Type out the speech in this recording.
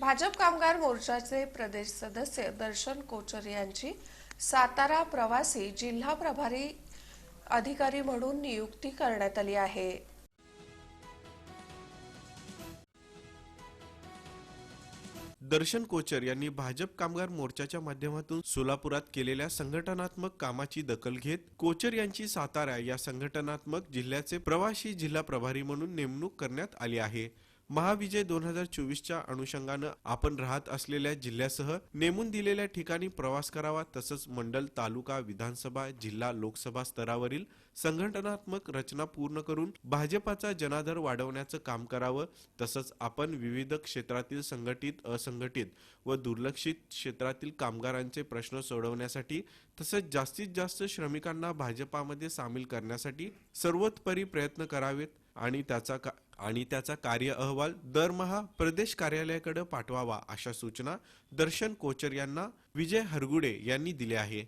भाजप कामगार मोर्चाचे प्रदेश सदस्य दर्शन कोचर यांची सातारा प्रवासी जिल्हा प्रभारी अधिकारी म्हणून नियुक्ती करण्यात आली आहे. दर्शन कोचर यांनी भाजप कामगार मोर्चाच्या माध्यमातून सोलापुरात केलेल्या संघटनात्मक कामाची दखल घेत कोचर यांची सातारा या संघटनात्मक जिल्ह्याचे प्रवासी जिल्हा प्रभारी म्हणून नेमणूक करण्यात आली आहे. महाविजय दोन हजार चोवीसच्या अनुषंगानं आपण राहत असलेल्या जिल्ह्यासह नेमून दिलेल्या ठिकाणी प्रवास करावा तसंच मंडल तालुका विधानसभा जिल्हा लोकसभा स्तरावरील संघटनात्मक रचना पूर्ण करून भाजपाचा जनाधार वाढवण्याचं काम करावं तसंच आपण विविध क्षेत्रातील संघटित असंघटित व दुर्लक्षित क्षेत्रातील कामगारांचे प्रश्न सोडवण्यासाठी तसंच जास्तीत जास्त श्रमिकांना भाजपामध्ये सामील करण्यासाठी सर्वोत्परी प्रयत्न करावेत. आणि त्याचा का आणि त्याचा कार्य अहवाल दरमहा प्रदेश कार्यालयाकडे पाठवावा अशा सूचना दर्शन कोचर यांना विजय हरगुडे यांनी दिल्या आहे